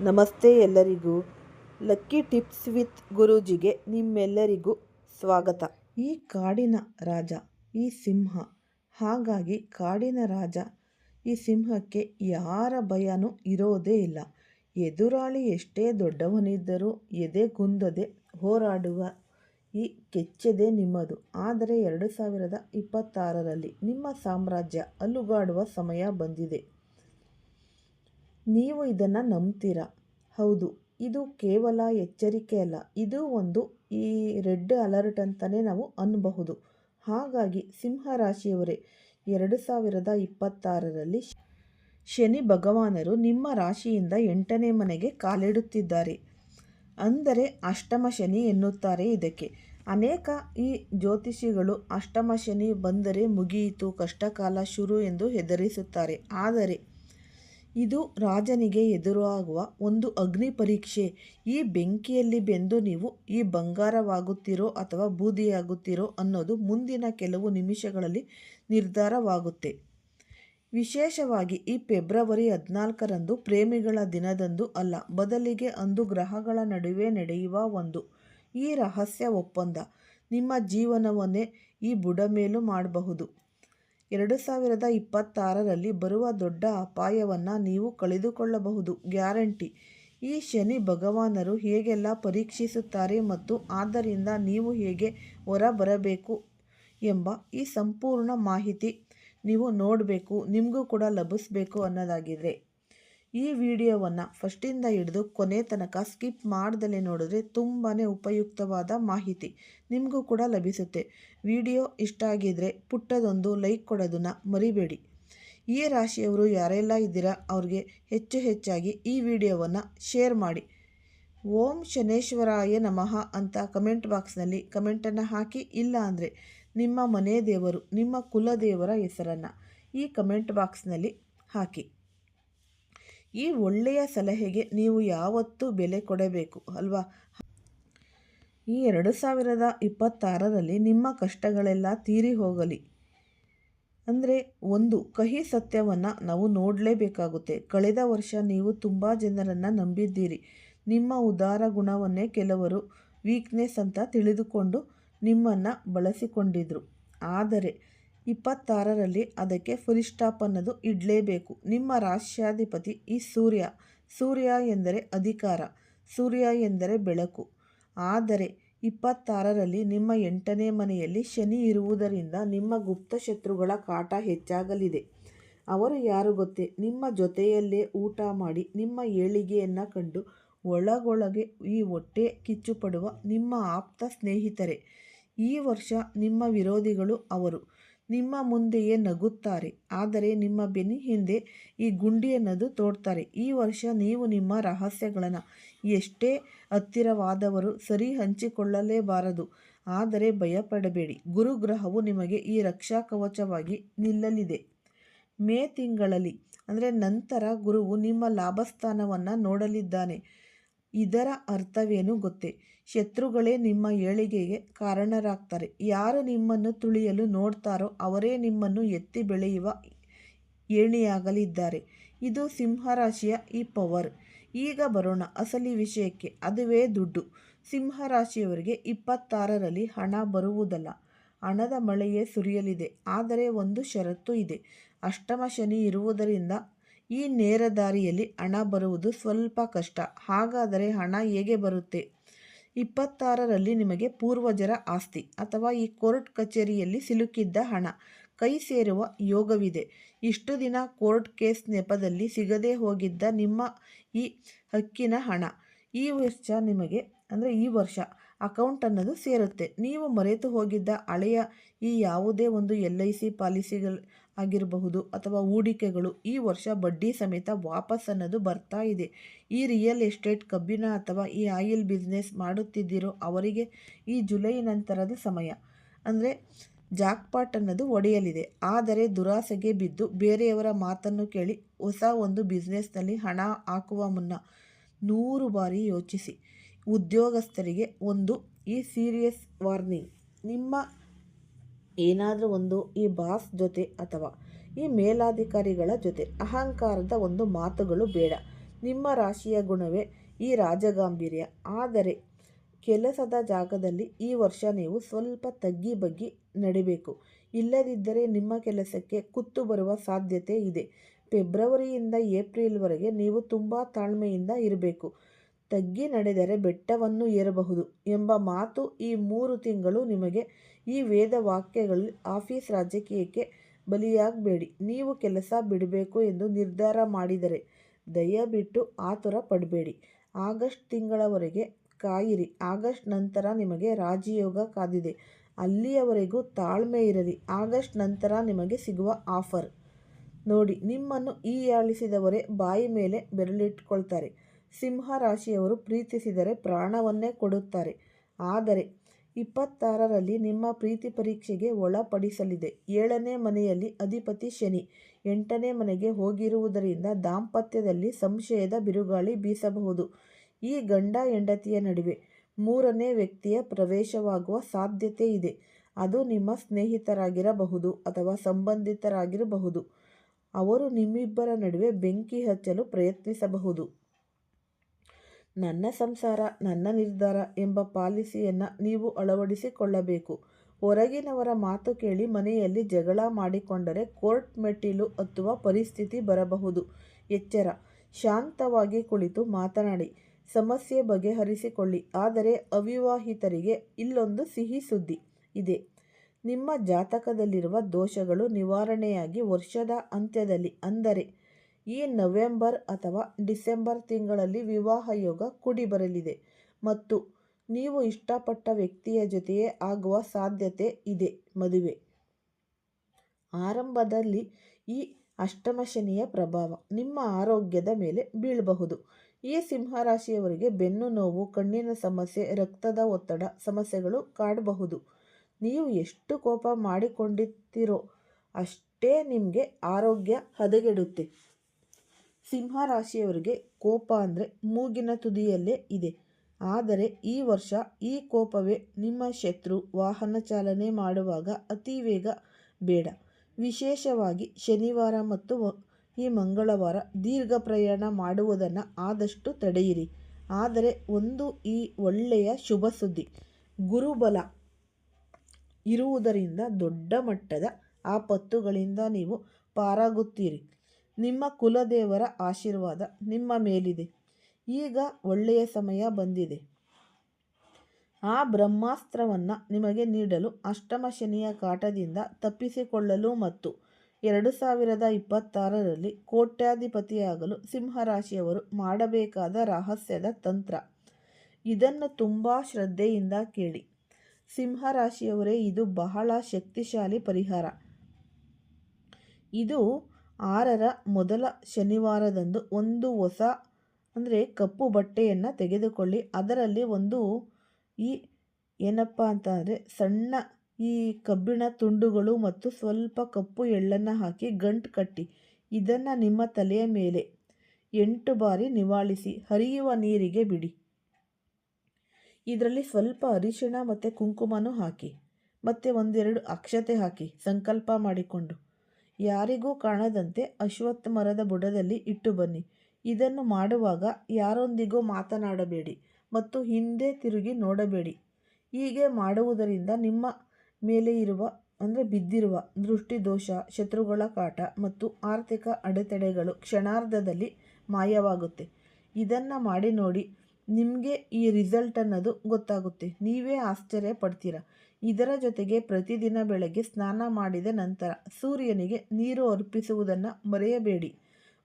ನಮಸ್ತೆ ಎಲ್ಲರಿಗೂ. Lucky tips with ಗುರೂಜಿಗೆ ನಿಮ್ಮೆಲ್ಲರಿಗೂ ಸ್ವಾಗತ. ಈ ಕಾಡಿನ ರಾಜ, ಈ ಸಿಂಹ, ಹಾಗಾಗಿ ಕಾಡಿನ ರಾಜ, ಈ ಸಿಂಹಕ್ಕೆ ಯಾರ ಭಯನೂ ಇರೋದೇ ಇಲ್ಲ. ಎದುರಾಳಿ ಎಷ್ಟೇ ದೊಡ್ಡವನಿದ್ದರೂ ಎದೆ ಗುಂದದೆ ಹೋರಾಡುವ ಈ ಕೆಚ್ಚೆದೆ ನಿಮ್ಮದು. ಆದರೆ ಎರಡು ಸಾವಿರದ ಇಪ್ಪತ್ತಾರರಲ್ಲಿ ನಿಮ್ಮ ಸಾಮ್ರಾಜ್ಯ ಅಲುಗಾಡುವ ಸಮಯ ಬಂದಿದೆ. ನೀವು ಇದನ್ನು ನಂಬ್ತೀರಾ? ಹೌದು, ಇದು ಕೇವಲ ಎಚ್ಚರಿಕೆ ಅಲ್ಲ, ಇದು ಒಂದು ಈ ರೆಡ್ ಅಲರ್ಟ್ ಅಂತಲೇ ನಾವು ಅನ್ನಬಹುದು ಹಾಗಾಗಿ ಸಿಂಹ ರಾಶಿಯವರೇ ಎರಡು ಸಾವಿರದ ಇಪ್ಪತ್ತಾರರಲ್ಲಿ ಶನಿ ಭಗವಾನರು ನಿಮ್ಮ ರಾಶಿಯಿಂದ ಎಂಟನೇ ಮನೆಗೆ ಕಾಲಿಡುತ್ತಿದ್ದಾರೆ. ಅಂದರೆ ಅಷ್ಟಮ ಶನಿ ಎನ್ನುತ್ತಾರೆ ಇದಕ್ಕೆ. ಅನೇಕ ಈ ಜ್ಯೋತಿಷಿಗಳು ಅಷ್ಟಮ ಶನಿ ಬಂದರೆ ಮುಗಿಯಿತು, ಕಷ್ಟಕಾಲ ಶುರು ಎಂದು ಹೆದರಿಸುತ್ತಾರೆ. ಆದರೆ ಇದು ರಾಜನಿಗೆ ಎದುರಾಗುವ ಒಂದು ಅಗ್ನಿ ಪರೀಕ್ಷೆ. ಈ ಬೆಂಕಿಯಲ್ಲಿ ಬೆಂದು ನೀವು ಈ ಬಂಗಾರವಾಗುತ್ತೀರೋ ಅಥವಾ ಬೂದಿಯಾಗುತ್ತೀರೋ ಅನ್ನೋದು ಮುಂದಿನ ಕೆಲವು ನಿಮಿಷಗಳಲ್ಲಿ ನಿರ್ಧಾರವಾಗುತ್ತೆ. ವಿಶೇಷವಾಗಿ ಈ ಫೆಬ್ರವರಿ ಹದಿನಾಲ್ಕರಂದು ಪ್ರೇಮಿಗಳ ದಿನದಂದು ಅಲ್ಲ, ಬದಲಿಗೆ ಅಂದು ಗ್ರಹಗಳ ನಡುವೆ ನಡೆಯುವ ಒಂದು. ಈ ರಹಸ್ಯ ಒಪ್ಪಂದ ನಿಮ್ಮ ಜೀವನವನ್ನೇ ಈ ಬುಡಮೇಲು ಮಾಡಬಹುದು. ಎರಡು ಸಾವಿರದ ಇಪ್ಪತ್ತಾರರಲ್ಲಿ ಬರುವ ದೊಡ್ಡ ಅಪಾಯವನ್ನು ನೀವು ಕಳೆದುಕೊಳ್ಳಬಹುದು, ಗ್ಯಾರಂಟಿ. ಈ ಶನಿ ಭಗವಾನರು ಹೇಗೆಲ್ಲ ಪರೀಕ್ಷಿಸುತ್ತಾರೆ ಮತ್ತು ಆದ್ದರಿಂದ ನೀವು ಹೇಗೆ ಹೊರಬರಬೇಕು ಎಂಬ ಈ ಸಂಪೂರ್ಣ ಮಾಹಿತಿ ನೀವು ನೋಡಬೇಕು, ನಿಮಗೂ ಕೂಡ ಲಭಿಸಬೇಕು ಅನ್ನೋದಾಗಿದೆ. ಈ ವಿಡಿಯೋವನ್ನು ಫಸ್ಟಿಂದ ಹಿಡಿದು ಕೊನೆ ತನಕ ಸ್ಕಿಪ್ ಮಾಡ್ದಲೇ ನೋಡಿದ್ರೆ ತುಂಬಾ ಉಪಯುಕ್ತವಾದ ಮಾಹಿತಿ ನಿಮಗೂ ಕೂಡ ಲಭಿಸುತ್ತೆ. ವಿಡಿಯೋ ಇಷ್ಟ ಆಗಿದ್ರೆ ಪುಟ್ಟದೊಂದು ಲೈಕ್ ಕೊಡೋದನ್ನು ಮರಿಬೇಡಿ. ಈ ರಾಶಿಯವರು ಯಾರೆಲ್ಲ ಇದ್ದೀರಾ ಅವ್ರಿಗೆ ಹೆಚ್ಚು ಹೆಚ್ಚಾಗಿ ಈ ವಿಡಿಯೋವನ್ನು ಶೇರ್ ಮಾಡಿ. ಓಂ ಶನೇಶ್ವರಾಯ ನಮಃ ಅಂತ ಕಮೆಂಟ್ ಬಾಕ್ಸ್ನಲ್ಲಿ ಕಮೆಂಟನ್ನು ಹಾಕಿ, ಇಲ್ಲ ಅಂದರೆ ನಿಮ್ಮ ಮನೆ ದೇವರು, ನಿಮ್ಮ ಕುಲದೇವರ ಹೆಸರನ್ನು ಈ ಕಮೆಂಟ್ ಬಾಕ್ಸ್ನಲ್ಲಿ ಹಾಕಿ. ಈ ಒಳ್ಳೆಯ ಸಲಹೆಗೆ ನೀವು ಯಾವತ್ತೂ ಬೆಲೆ ಕೊಡಬೇಕು, ಅಲ್ವಾ? ಈ ಎರಡು ಸಾವಿರದ ಇಪ್ಪತ್ತಾರರಲ್ಲಿ ನಿಮ್ಮ ಕಷ್ಟಗಳೆಲ್ಲ ತೀರಿ ಹೋಗಲಿ. ಅಂದರೆ ಒಂದು, ಕಹಿ ಸತ್ಯವನ್ನು ನಾವು ನೋಡಲೇಬೇಕಾಗುತ್ತೆ. ಕಳೆದ ವರ್ಷ ನೀವು ತುಂಬ ಜನರನ್ನು ನಂಬಿದ್ದೀರಿ. ನಿಮ್ಮ ಉದಾರ ಗುಣವನ್ನೇ ಕೆಲವರು ವೀಕ್ನೆಸ್ ಅಂತ ತಿಳಿದುಕೊಂಡು ನಿಮ್ಮನ್ನು ಬಳಸಿಕೊಂಡಿದ್ರು. ಆದರೆ ಇಪ್ಪತ್ತಾರರಲ್ಲಿ ಅದಕ್ಕೆ ಫುಲ್ ಸ್ಟಾಪ್ ಅನ್ನೋದು ಇಡಲೇಬೇಕು. ನಿಮ್ಮ ರಾಷ್ಟ್ರಾಧಿಪತಿ ಈ ಸೂರ್ಯ. ಸೂರ್ಯ ಎಂದರೆ ಅಧಿಕಾರ. ಸೂರ್ಯ ಎಂದರೆ ಬೆಳಕು. ಆದರೆ ಇಪ್ಪತ್ತಾರರಲ್ಲಿ ನಿಮ್ಮ ಎಂಟನೇ ಮನೆಯಲ್ಲಿ ಶನಿ ಇರುವುದರಿಂದ ನಿಮ್ಮ ಗುಪ್ತ ಶತ್ರುಗಳ ಕಾಟ ಹೆಚ್ಚಾಗಲಿದೆ. ಅವರು ಯಾರು ಗೊತ್ತೇ? ನಿಮ್ಮ ಜೊತೆಯಲ್ಲೇ ಊಟ ಮಾಡಿ, ನಿಮ್ಮ ಏಳಿಗೆಯನ್ನು ಕಂಡು ಒಳಗೊಳಗೆ ಈ ಹೊಟ್ಟೆ ಕಿಚ್ಚುಪಡುವ ನಿಮ್ಮ ಆಪ್ತ ಸ್ನೇಹಿತರೆ. ಈ ವರ್ಷ ನಿಮ್ಮ ವಿರೋಧಿಗಳು ಅವರು. ನಿಮ್ಮ ಮುಂದೆಯೇ ನಗುತ್ತಾರೆ. ಆದರೆ ನಿಮ್ಮ ಬೆನ್ನಿ ಹಿಂದೆ ಈ ಗುಂಡಿಯನ್ನದು ತೋಡ್ತಾರೆ. ಈ ವರ್ಷ ನೀವು ನಿಮ್ಮ ರಹಸ್ಯಗಳನ್ನು ಎಷ್ಟೇ ಹತ್ತಿರವಾದವರು ಸರಿ ಹಂಚಿಕೊಳ್ಳಲೇಬಾರದು. ಆದರೆ ಭಯಪಡಬೇಡಿ. ಗುರುಗ್ರಹವು ನಿಮಗೆ ಈ ರಕ್ಷಾ ಕವಚವಾಗಿ ನಿಲ್ಲಲಿದೆ. ಮೇ ತಿಂಗಳಲ್ಲಿ, ಅಂದರೆ ನಂತರ ಗುರುವು ನಿಮ್ಮ ಲಾಭಸ್ಥಾನವನ್ನು ನೋಡಲಿದ್ದಾನೆ. ಇದರ ಅರ್ಥವೇನು ಗೊತ್ತೇ? ಶತ್ರುಗಳೇ ನಿಮ್ಮ ಏಳಿಗೆಗೆ ಕಾರಣರಾಗ್ತಾರೆ. ಯಾರು ನಿಮ್ಮನ್ನು ತುಳಿಯಲು ನೋಡ್ತಾರೋ ಅವರೇ ನಿಮ್ಮನ್ನು ಎತ್ತಿ ಬೆಳೆಯುವ ಏಣಿಯಾಗಲಿದ್ದಾರೆ. ಇದು ಸಿಂಹರಾಶಿಯ ಈ ಪವರ್. ಈಗ ಬರೋಣ ಅಸಲಿ ವಿಷಯಕ್ಕೆ. ಅದುವೇ ದುಡ್ಡು. ಸಿಂಹರಾಶಿಯವರಿಗೆ ಇಪ್ಪತ್ತಾರರಲ್ಲಿ ಹಣ ಬರುವುದಲ್ಲ. ಹಣದ ಮಳೆಯೇ ಸುರಿಯಲಿದೆ. ಆದರೆ ಒಂದು ಷರತ್ತು ಇದೆ. ಅಷ್ಟಮ ಶನಿ ಇರುವುದರಿಂದ ಈ ನೇರ ದಾರಿಯಲ್ಲಿ ಹಣ ಬರುವುದು ಸ್ವಲ್ಪ ಕಷ್ಟ. ಹಾಗಾದರೆ ಹಣ ಹೇಗೆ ಬರುತ್ತೆ? ಇಪ್ಪತ್ತಾರರಲ್ಲಿ ನಿಮಗೆ ಪೂರ್ವಜರ ಆಸ್ತಿ ಅಥವಾ ಈ ಕೋರ್ಟ್ ಕಚೇರಿಯಲ್ಲಿ ಸಿಲುಕಿದ್ದ ಹಣ ಕೈ ಸೇರುವ ಯೋಗವಿದೆ. ಇಷ್ಟು ದಿನ ಕೋರ್ಟ್ ಕೇಸ್ ನೆಪದಲ್ಲಿ ಸಿಗದೇ ಹೋಗಿದ್ದ ನಿಮ್ಮ ಈ ಹಕ್ಕಿನ ಹಣ ಈ ವರ್ಷ ನಿಮಗೆ, ಅಂದರೆ ಈ ವರ್ಷ ಅಕೌಂಟ್ ಅನ್ನೋದು ಸೇರುತ್ತೆ. ನೀವು ಮರೆತು ಹೋಗಿದ್ದ ಹಳೆಯ ಈ ಯಾವುದೇ ಒಂದು ಎಲ್ ಐ ಸಿ ಪಾಲಿಸಿಗಳು ಆಗಿರಬಹುದು ಅಥವಾ ಹೂಡಿಕೆಗಳು ಈ ವರ್ಷ ಬಡ್ಡಿ ಸಮೇತ ವಾಪಸ್ ಅನ್ನೋದು ಬರ್ತಾ ಇದೆ. ಈ ರಿಯಲ್ ಎಸ್ಟೇಟ್ ಕಬ್ಬಿನ ಅಥವಾ ಈ ಆಯಿಲ್ ಬಿಸ್ನೆಸ್ ಮಾಡುತ್ತಿದ್ದಿರೋ ಅವರಿಗೆ ಈ ಜುಲೈ ನಂತರದ ಸಮಯ. ಅಂದರೆ ಜಾಕ್ಪಾಟ್ ಅನ್ನೋದು ಒಡೆಯಲಿದೆ. ಆದರೆ ದುರಾಸೆಗೆ ಬಿದ್ದು ಬೇರೆಯವರ ಮಾತನ್ನು ಕೇಳಿ ಹೊಸ ಒಂದು ಬಿಸ್ನೆಸ್ನಲ್ಲಿ ಹಣ ಹಾಕುವ ಮುನ್ನ ನೂರು ಬಾರಿ ಯೋಚಿಸಿ. ಉದ್ಯೋಗಸ್ಥರಿಗೆ ಒಂದು ಈ ಸೀರಿಯಸ್ ವಾರ್ನಿಂಗ್ ನಿಮ್ಮ ಏನಾದರೂ ಒಂದು ಈ ಬಾಸ್ ಜೊತೆ ಅಥವಾ ಈ ಮೇಲಾಧಿಕಾರಿಗಳ ಜೊತೆ ಅಹಂಕಾರದ ಒಂದು ಮಾತುಗಳು ಬೇಡ. ನಿಮ್ಮ ರಾಶಿಯ ಗುಣವೇ ಈ ರಾಜಗಾಂಭೀರ್ಯ. ಆದರೆ ಕೆಲಸದ ಜಾಗದಲ್ಲಿ ಈ ವರ್ಷ ನೀವು ಸ್ವಲ್ಪ ತಗ್ಗಿ ಬಗ್ಗಿ ನಡಿಬೇಕು. ಇಲ್ಲದಿದ್ದರೆ ನಿಮ್ಮ ಕೆಲಸಕ್ಕೆ ಕುತ್ತು ಬರುವ ಸಾಧ್ಯತೆ ಇದೆ. ಫೆಬ್ರವರಿಯಿಂದ ಏಪ್ರಿಲ್ವರೆಗೆ ನೀವು ತುಂಬ ತಾಳ್ಮೆಯಿಂದ ಇರಬೇಕು. ತಗ್ಗಿ ನಡೆದರೆ ಬೆಟ್ಟವನ್ನು ಏರಬಹುದು ಎಂಬ ಮಾತು ಈ ಮೂರು ತಿಂಗಳು ನಿಮಗೆ ಈ ವೇದ ವಾಕ್ಯಗಳು ಆಫೀಸ್ ರಾಜಕೀಯಕ್ಕೆ ಬಲಿಯಾಗಬೇಡಿ. ನೀವು ಕೆಲಸ ಬಿಡಬೇಕು ಎಂದು ನಿರ್ಧಾರ ಮಾಡಿದರೆ ದಯವಿಟ್ಟು ಆತುರ ಪಡಬೇಡಿ. ಆಗಸ್ಟ್ ತಿಂಗಳವರೆಗೆ ಕಾಯಿರಿ. ಆಗಸ್ಟ್ ನಂತರ ನಿಮಗೆ ರಾಜಯೋಗ ಕಾದಿದೆ. ಅಲ್ಲಿಯವರೆಗೂ ತಾಳ್ಮೆ ಇರಲಿ. ಆಗಸ್ಟ್ ನಂತರ ನಿಮಗೆ ಸಿಗುವ ಆಫರ್. ನೋಡಿ, ನಿಮ್ಮನ್ನು ಈಯಾಳಿಸಿದವರೇ ಬಾಯಿ ಮೇಲೆ ಬೆರಳಿಟ್ಕೊಳ್ತಾರೆ ಸಿಂಹ ರಾಶಿಯವರು ಪ್ರೀತಿಸಿದರೆ ಪ್ರಾಣವನ್ನೇ ಕೊಡುತ್ತಾರೆ. ಆದರೆ ಇಪ್ಪತ್ತಾರರಲ್ಲಿ ನಿಮ್ಮ ಪ್ರೀತಿ ಪರೀಕ್ಷೆಗೆ ಒಳಪಡಿಸಲಿದೆ. ಏಳನೇ ಮನೆಯಲ್ಲಿ ಅಧಿಪತಿ ಶನಿ. ಎಂಟನೇ ಮನೆಗೆ ಹೋಗಿರುವುದರಿಂದ ದಾಂಪತ್ಯದಲ್ಲಿ ಸಂಶಯದ ಬಿರುಗಾಳಿ ಬೀಸಬಹುದು. ಈ ಗಂಡ ಹೆಂಡತಿಯ ನಡುವೆ ಮೂರನೇ ವ್ಯಕ್ತಿಯ ಪ್ರವೇಶವಾಗುವ ಸಾಧ್ಯತೆ ಇದೆ. ಅದು ನಿಮ್ಮ ಸ್ನೇಹಿತರಾಗಿರಬಹುದು ಅಥವಾ ಸಂಬಂಧಿತರಾಗಿರಬಹುದು. ಅವರು ನಿಮ್ಮಿಬ್ಬರ ನಡುವೆ ಬೆಂಕಿ ಹಚ್ಚಲು ಪ್ರಯತ್ನಿಸಬಹುದು. ನನ್ನ ಸಂಸಾರ, ನನ್ನ ನಿರ್ಧಾರ ಎಂಬ ಪಾಲಿಸಿಯನ್ನು ನೀವು ಅಳವಡಿಸಿಕೊಳ್ಳಬೇಕು. ಹೊರಗಿನವರ ಮಾತು ಕೇಳಿ ಮನೆಯಲ್ಲಿ ಜಗಳ ಮಾಡಿಕೊಂಡರೆ ಕೋರ್ಟ್ ಮೆಟ್ಟಿಲು ಹತ್ತುವ ಪರಿಸ್ಥಿತಿ ಬರಬಹುದು. ಎಚ್ಚರ. ಶಾಂತವಾಗಿ ಕುಳಿತು ಮಾತನಾಡಿ. ಸಮಸ್ಯೆ ಬಗೆಹರಿಸಿಕೊಳ್ಳಿ. ಆದರೆ ಅವಿವಾಹಿತರಿಗೆ ಇಲ್ಲೊಂದು ಸಿಹಿ ಸುದ್ದಿ ಇದೆ. ನಿಮ್ಮ ಜಾತಕದಲ್ಲಿರುವ ದೋಷಗಳು ನಿವಾರಣೆಯಾಗಿ ವರ್ಷದ ಅಂತ್ಯದಲ್ಲಿ ಅಂದರೆ ಈ ನವೆಂಬರ್ ಅಥವಾ ಡಿಸೆಂಬರ್ ತಿಂಗಳಲ್ಲಿ ವಿವಾಹ ಯೋಗ ಕೂಡಿ ಬರಲಿದೆ ಮತ್ತು ನೀವು ಇಷ್ಟಪಟ್ಟ ವ್ಯಕ್ತಿಯ ಜೊತೆಯೇ ಆಗುವ ಸಾಧ್ಯತೆ ಇದೆ ಮದುವೆ. ಆರಂಭದಲ್ಲಿ ಈ ಅಷ್ಟಮ ಶನಿಯ ಪ್ರಭಾವ ನಿಮ್ಮ ಆರೋಗ್ಯದ ಮೇಲೆ ಬೀಳಬಹುದು. ಈ ಸಿಂಹರಾಶಿಯವರಿಗೆ ಬೆನ್ನು ನೋವು, ಕಣ್ಣಿನ ಸಮಸ್ಯೆ, ರಕ್ತದ ಒತ್ತಡ ಸಮಸ್ಯೆಗಳು ಕಾಡಬಹುದು. ನೀವು ಎಷ್ಟು ಕೋಪ ಮಾಡಿಕೊಂಡಿರ್ತೀರೋ ಅಷ್ಟೇ ನಿಮಗೆ ಆರೋಗ್ಯ ಹದಗೆಡುತ್ತೆ. ಸಿಂಹರಾಶಿಯವರಿಗೆ ಕೋಪ ಅಂದರೆ ಮೂಗಿನ ತುದಿಯಲ್ಲೇ ಇದೆ. ಆದರೆ ಈ ವರ್ಷ ಈ ಕೋಪವೇ ನಿಮ್ಮ ಶತ್ರು ವಾಹನ ಚಾಲನೆ ಮಾಡುವಾಗ ಅತಿ ವೇಗ ಬೇಡ. ವಿಶೇಷವಾಗಿ ಶನಿವಾರ ಮತ್ತು ಈ ಮಂಗಳವಾರ ದೀರ್ಘ ಪ್ರಯಾಣ ಮಾಡುವುದನ್ನು ಆದಷ್ಟು ತಡೆಯಿರಿ. ಆದರೆ ಒಂದು ಈ ಒಳ್ಳೆಯ ಶುಭ ಸುದ್ದಿ. ಗುರುಬಲ ಇರುವುದರಿಂದ ದೊಡ್ಡ ಮಟ್ಟದ ಆಪತ್ತುಗಳಿಂದ ನೀವು ಪಾರಾಗುತ್ತೀರಿ. ನಿಮ್ಮ ಕುಲದೇವರ ಆಶೀರ್ವಾದ ನಿಮ್ಮ ಮೇಲಿದೆ. ಈಗ ಒಳ್ಳೆಯ ಸಮಯ ಬಂದಿದೆ. ಆ ಬ್ರಹ್ಮಾಸ್ತ್ರವನ್ನು ನಿಮಗೆ ನೀಡಲು ಅಷ್ಟಮ ಶನಿಯ ಕಾಟದಿಂದ ತಪ್ಪಿಸಿಕೊಳ್ಳಲು ಮತ್ತು ಎರಡು ಸಾವಿರದ ಇಪ್ಪತ್ತಾರರಲ್ಲಿ ಕೋಟ್ಯಾಧಿಪತಿಯಾಗಲು ಸಿಂಹರಾಶಿಯವರು ಮಾಡಬೇಕಾದ ರಹಸ್ಯದ ತಂತ್ರ. ಇದನ್ನು ತುಂಬ ಶ್ರದ್ಧೆಯಿಂದ ಕೇಳಿ. ಸಿಂಹರಾಶಿಯವರೇ, ಇದು ಬಹಳ ಶಕ್ತಿಶಾಲಿ ಪರಿಹಾರ. ಇದು ಆರರ ಮೊದಲ ಶನಿವಾರದಂದು ಒಂದು ಹೊಸ, ಅಂದರೆ ಕಪ್ಪು ಬಟ್ಟೆಯನ್ನು ತೆಗೆದುಕೊಳ್ಳಿ. ಅದರಲ್ಲಿ ಒಂದು ಈ ಏನಪ್ಪ ಅಂತ ಅಂದರೆ ಸಣ್ಣ ಈ ಕಬ್ಬಿಣ ತುಂಡುಗಳು ಮತ್ತು ಸ್ವಲ್ಪ ಕಪ್ಪು ಎಳ್ಳನ್ನು ಹಾಕಿ ಗಂಟು ಕಟ್ಟಿ, ಇದನ್ನು ನಿಮ್ಮ ತಲೆಯ ಮೇಲೆ ಎಂಟು ಬಾರಿ ನಿವಾಳಿಸಿ, ಹರಿಯುವ ನೀರಿಗೆ ಬಿಡಿ. ಇದರಲ್ಲಿ ಸ್ವಲ್ಪ ಅರಿಶಿಣ ಮತ್ತು ಕುಂಕುಮನೂ ಹಾಕಿ, ಮತ್ತು ಒಂದೆರಡು ಅಕ್ಷತೆ ಹಾಕಿ, ಸಂಕಲ್ಪ ಮಾಡಿಕೊಂಡು. ಯಾರಿಗೂ ಕಾಣದಂತೆ ಅಶ್ವತ್ಥ ಮರದ ಬುಡದಲ್ಲಿ ಇಟ್ಟು ಬನ್ನಿ. ಇದನ್ನು ಮಾಡುವಾಗ ಯಾರೊಂದಿಗೂ ಮಾತನಾಡಬೇಡಿ ಮತ್ತು ಹಿಂದೆ ತಿರುಗಿ ನೋಡಬೇಡಿ. ಹೀಗೆ ಮಾಡುವುದರಿಂದ ನಿಮ್ಮ ಮೇಲೆ ಇರುವ, ಅಂದರೆ ಬಿದ್ದಿರುವ ದೃಷ್ಟಿದೋಷ ಶತ್ರುಗಳ ಕಾಟ ಮತ್ತು ಆರ್ಥಿಕ ಅಡೆತಡೆಗಳು ಕ್ಷಣಾರ್ಧದಲ್ಲಿ ಮಾಯವಾಗುತ್ತೆ. ಇದನ್ನು ಮಾಡಿ ನೋಡಿ ನಿಮಗೆ ಈ ರಿಸಲ್ಟ್ ಅನ್ನೋದು ಗೊತ್ತಾಗುತ್ತೆ. ನೀವೇ ಆಶ್ಚರ್ಯ ಪಡ್ತೀರ? ಇದರ ಜೊತೆಗೆ ಪ್ರತಿದಿನ ಬೆಳಗ್ಗೆ ಸ್ನಾನ ಮಾಡಿದ ನಂತರ ಸೂರ್ಯನಿಗೆ ನೀರು ಅರ್ಪಿಸುವುದನ್ನು ಮರೆಯಬೇಡಿ.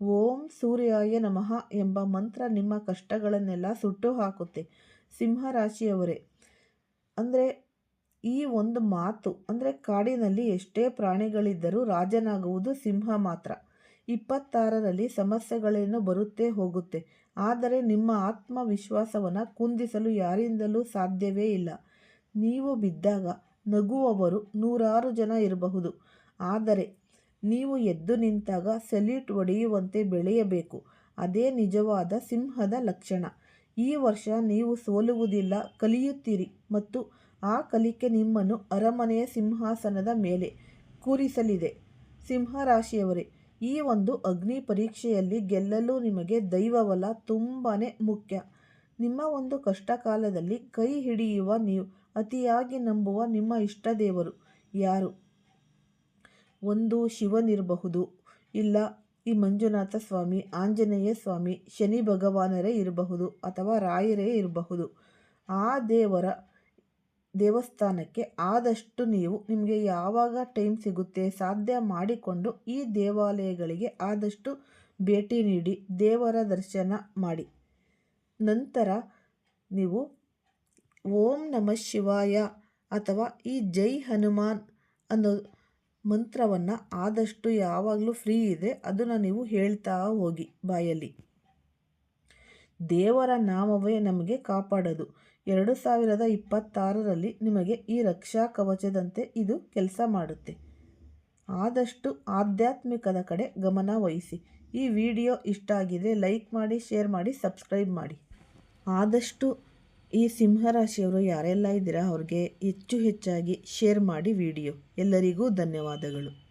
ಓಂ ಸೂರ್ಯಾಯ ನಮಃ ಎಂಬ ಮಂತ್ರ ನಿಮ್ಮ ಕಷ್ಟಗಳನ್ನೆಲ್ಲ ಸುಟ್ಟು ಹಾಕುತ್ತೆ. ಸಿಂಹರಾಶಿಯವರೇ, ಅಂದರೆ ಈ ಒಂದು ಮಾತು ಅಂದರೆ ಕಾಡಿನಲ್ಲಿ ಎಷ್ಟೇ ಪ್ರಾಣಿಗಳಿದ್ದರೂ ರಾಜನಾಗುವುದು ಸಿಂಹ ಮಾತ್ರ. ಇಪ್ಪತ್ತಾರರಲ್ಲಿ ಸಮಸ್ಯೆಗಳೇನು ಬರುತ್ತೆ ಹೋಗುತ್ತೆ. ಆದರೆ ನಿಮ್ಮ ಆತ್ಮವಿಶ್ವಾಸವನ್ನು ಕುಂದಿಸಲು ಯಾರಿಂದಲೂ ಸಾಧ್ಯವೇ ಇಲ್ಲ. ನೀವು ಬಿದ್ದಾಗ ನಗುವವರು ನೂರಾರು ಜನ ಇರಬಹುದು. ಆದರೆ ನೀವು ಎದ್ದು ನಿಂತಾಗ ಸೆಲ್ಯೂಟ್ ಒಡೆಯುವಂತೆ ಬೆಳೆಯಬೇಕು. ಅದೇ ನಿಜವಾದ ಸಿಂಹದ ಲಕ್ಷಣ. ಈ ವರ್ಷ ನೀವು ಸೋಲುವುದಿಲ್ಲ, ಕಲಿಯುತ್ತೀರಿ ಮತ್ತು ಆ ಕಲಿಕೆ ನಿಮ್ಮನ್ನು ಅರಮನೆಯ ಸಿಂಹಾಸನದ ಮೇಲೆ ಕೂರಿಸಲಿದೆ. ಸಿಂಹರಾಶಿಯವರೇ ಈ ಒಂದು ಅಗ್ನಿ ಪರೀಕ್ಷೆಯಲ್ಲಿ ಗೆಲ್ಲಲು ನಿಮಗೆ ದೈವವಲ ತುಂಬಾ ಮುಖ್ಯ. ನಿಮ್ಮ ಒಂದು ಕಷ್ಟ ಕಾಲದಲ್ಲಿ ಕೈ ಹಿಡಿಯುವ ನೀವು, ಅತಿಯಾಗಿ ನಂಬುವ ನಿಮ್ಮ ಇಷ್ಟ ದೇವರು ಯಾರು? ಒಂದು ಶಿವನಿರಬಹುದು. ಇಲ್ಲ, ಈ ಮಂಜುನಾಥ ಸ್ವಾಮಿ, ಆಂಜನೇಯ ಸ್ವಾಮಿ, ಶನಿ ಭಗವಾನರೇ ಇರಬಹುದು ಅಥವಾ ರಾಯರೇ ಇರಬಹುದು. ಆ ದೇವರ ದೇವಸ್ಥಾನಕ್ಕೆ ಆದಷ್ಟು ನೀವು ನಿಮಗೆ ಯಾವಾಗ ಟೈಮ್ ಸಿಗುತ್ತೆ ಸಾಧ್ಯ ಮಾಡಿಕೊಂಡು ಈ ದೇವಾಲಯಗಳಿಗೆ ಆದಷ್ಟು ಭೇಟಿ ನೀಡಿ, ದೇವರ ದರ್ಶನ ಮಾಡಿ. ನಂತರ ನೀವು ಓಂ ನಮಃ ಶಿವಾಯ ಅಥವಾ ಈ ಜೈ ಹನುಮಾನ್ ಅನ್ನೋ ಮಂತ್ರವನ್ನು ಆದಷ್ಟು ಯಾವಾಗಲೂ ಫ್ರೀ ಇದೆ, ಅದನ್ನು ನೀವು ಹೇಳ್ತಾ ಹೋಗಿ ಬಾಯಲ್ಲಿ. ದೇವರ ನಾಮವೇ ನಮಗೆ ಕಾಪಾಡೋದು. ಎರಡು ಸಾವಿರದ ಇಪ್ಪತ್ತಾರರಲ್ಲಿ ನಿಮಗೆ ಈ ರಕ್ಷಾ ಕವಚದಂತೆ ಇದು ಕೆಲಸ ಮಾಡುತ್ತೆ. ಆದಷ್ಟು ಆಧ್ಯಾತ್ಮಿಕದ ಕಡೆ ಗಮನ ವಹಿಸಿ. ಈ ವಿಡಿಯೋ ಇಷ್ಟ ಆಗಿದೆ ಲೈಕ್ ಮಾಡಿ, ಶೇರ್ ಮಾಡಿ, ಸಬ್ಸ್ಕ್ರೈಬ್ ಮಾಡಿ. ಆದಷ್ಟು ಈ ಸಿಂಹರಾಶಿಯವರು ಯಾರೆಲ್ಲ ಇದ್ದೀರಾ ಅವ್ರಿಗೆ ಹೆಚ್ಚು ಹೆಚ್ಚಾಗಿ ಶೇರ್ ಮಾಡಿ ವಿಡಿಯೋ. ಎಲ್ಲರಿಗೂ ಧನ್ಯವಾದಗಳು.